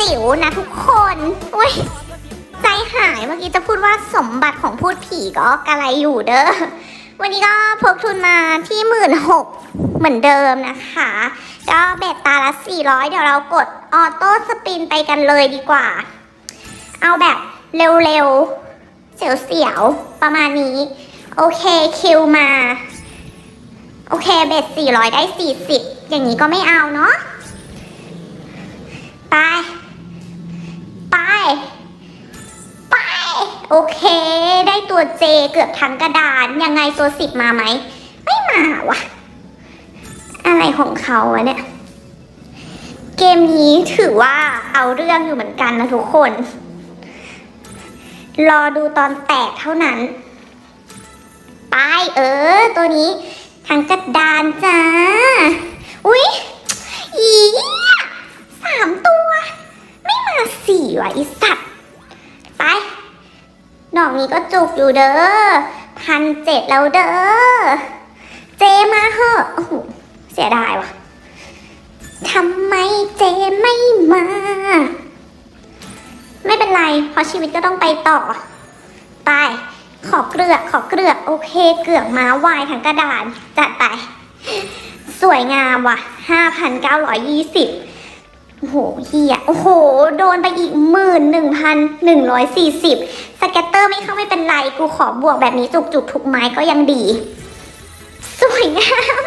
สิวนะทุกคนอุ้ยใจหายเมื่อกี้จะพูดว่าสมบัติของพูดผีก็กะไรอยู่เด้อ วันนี้ก็พกทุนมาที่หมื่นหกเหมือนเดิมนะคะ ก็เบ็ดตาละ 400 เดี๋ยวเรากดออโต้สปินไปกันเลยดีกว่า เอาแบบเร็วๆ เสียวๆ ประมาณนี้ โอเคคิวมา โอเคเบ็ด400 ได้ 40 อย่างนี้ก็ไม่เอาเนาะไป ตัวเจเกือบทั้งกระดานยังไงตัวสิบมาไหม ไม่มาวะอะไรของเขาวะเนี่ย เกมนี้ถือว่าเอาเรื่องอยู่เหมือนกันนะทุกคน รอดูตอนแตกเท่านั้น ไปเออ ตัวนี้ทั้งกระดานจ้า อุ๊ย อีสามตัว ไม่มาสี่วะอีสัตว ดอกนี้ก็จุกอยู่เด้อพันเจ็ดแล้วเด้อ เจมาเหอะโอ้โหเสียดายว่ะทำไมเจไม่มา ไม่เป็นไร เพราะชีวิตก็ต้องไปต่อ ไป ขอเกลือกขอเกลือกโอเค เกลือกม้าวายทั้งกระดานจัดไป สวยงามว่ะ 5,920 โอ้โหเฮียโอ้โห โดนไปอีกหมื่นหนึ่งพันหนึ่งร้อยสี่สิบสเกตเตอร์ไม่เข้าไม่เป็นไร กูขอบวกแบบนี้จุกๆทุกไม้ก็ยังดี สวยงาม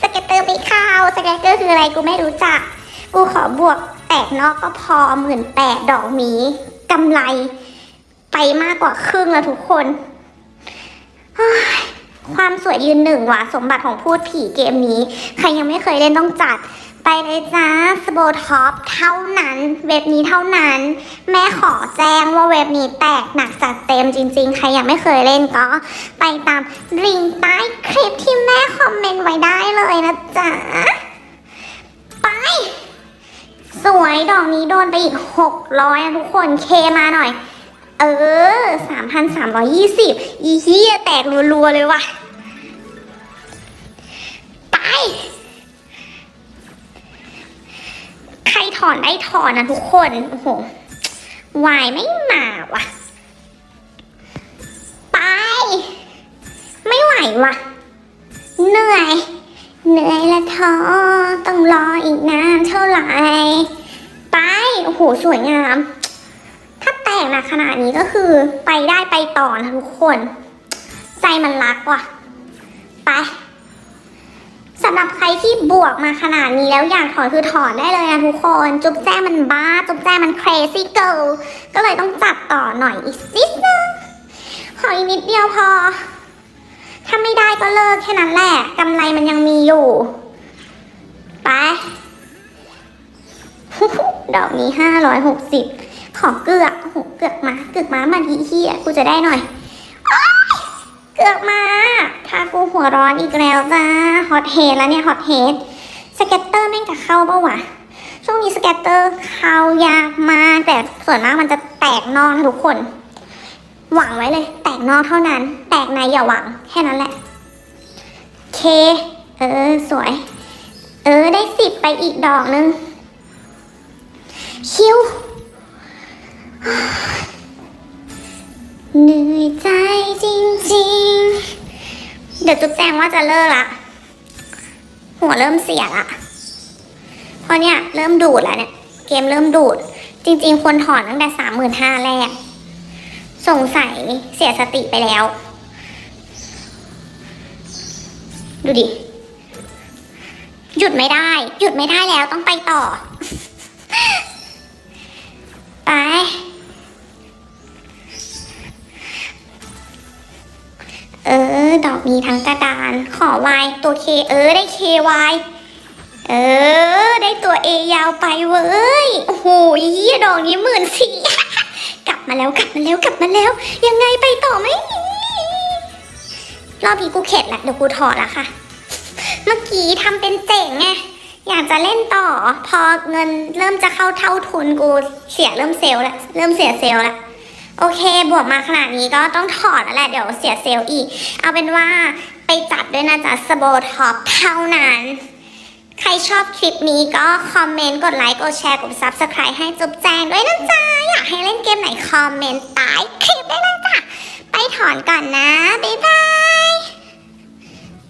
สเกตเตอร์ไม่เข้าสเกตเตอร์คืออะไรกูไม่รู้จัก กูขอบวกแตกนอกก็พอหมื่นแปดดอกหมีกำไร ไปมากกว่าครึ่งแล้วทุกคนความสวยยืนหนึ่งว่ะสมบัติของพูดผีเกมนี้ ใครยังไม่เคยเล่นต้องจัด ไปเลยจ้าสโบท็อปเท่านั้น เว็บนี้เท่านั้น แม่ขอแจ้งว่าเว็บนี้แตกหนักจัดเต็มจริง ๆ ใครยังไม่เคยเล่นก็ ไปตามลิงก์ใต้คลิปที่แม่คอมเมนต์ไว้ได้เลยนะจ๊ะ ไป สวยดอกนี้โดนไปอีกหกร้อยนะทุกคนเคมาหน่อย เออสามพันสามร้อยยี่สิบอีเหี้ยแตกรัวๆเลยว่ะ ถอนได้ถอนนะทุกคน โอ้โหวายไม่มาว่ะ ไป ไม่ไหวว่ะ เหนื่อย เหนื่อยและท้อต้องรออีกนานเท่าไหร่ ไป โอ้โห สวยงาม ถ้าแตกนักขนาดนี้ก็คือไปได้ไปต่อนะทุกคน ใจมันรักว่ะ ไป สำหรับใครที่บวกมาขนาดนี้แล้วอยากถอนคือถอนได้เลยนะทุกคน จุ๊บแจ้มันบ้า จุ๊บแจ้มัน crazy girl ก็เลยต้องจัดต่อหน่อยอีกนิดนึงขออีกนิดเดียวพอ ถ้าไม่ได้ก็เลิกแค่นั้นแหละกำไรมันยังมีอยู่ ไป ดอกนี้ห้าร้อยหกสิบขอเกือกโอ้โหเกือกมา เกือกมามาดีเฮียกูจะได้หน่อยเกือกมาากูหัวร้อนอีกแล้วจ้าฮอตเฮดแล้วเนี่ยฮอตเฮดสเก็ตเตอร์แม่งจะเข้าปะวะช่วงนี้สเก็ตเตอร์เข้ายากมากแต่ส่วนมากมันจะแตกนอกทุกคน หวังไว้เลย แตกนอกเท่านั้น แตกในอย่าหวังแค่นั้นแหละเค เออ สวย เออ ได้สิบไปอีกดอกนึง คิวเหนื่อยใจจริง เดี๋ยวจุ๊บแจงว่าจะเลิกละ หัวเริ่มเสียละ เพราะเนี่ยเริ่มดูดแล้วเนี่ย เกมเริ่มดูด จริง ๆ ควรถอนตั้งแต่สามหมื่นห้าแรก สงสัยเสียสติไปแล้ว ดูดิ หยุดไม่ได้ หยุดไม่ได้แล้วต้องไปต่อ อดอกนี้ทั้งกระดาน ขอวายตัวเคเออได้เควายเออ ได้ตัวเอยาวไปเว้ยโอ้โหยี่ดอกนี้หมื่นสี่กลับมาแล้วกลับมาแล้วกลับมาแล้ว ยังไงไปต่อไหมรอบนี้กูเข็ดละเดี๋ยวกูถอดละค่ะ เมื่อกี้ทำเป็นเจ๋งไงอยากจะเล่นต่อ พอเงินเริ่มจะเข้าเท่าทุนกูเสียเริ่มเซลล์ล้วเริ่มเสียเซลล์ล้ว โอเคบวกมาขนาดนี้ก็ต้องถอดแล้วแหละ เดี๋ยวเสียเซลล์อีก เอาเป็นว่าไปจัดด้วยนะจ๊ะสโบท็อปเท่านั้น ใครชอบคลิปนี้ก็คอมเมนต์ กดไลค์ กดแชร์ กด s u b สไครต์ให้จุ๊บแจงด้วยนะจ๊ะ อยากให้เล่นเกมไหนคอมเมนต์ใต้คลิปได้เลยจ้ะ ไปถอนก่อนนะ บ๊ายบาย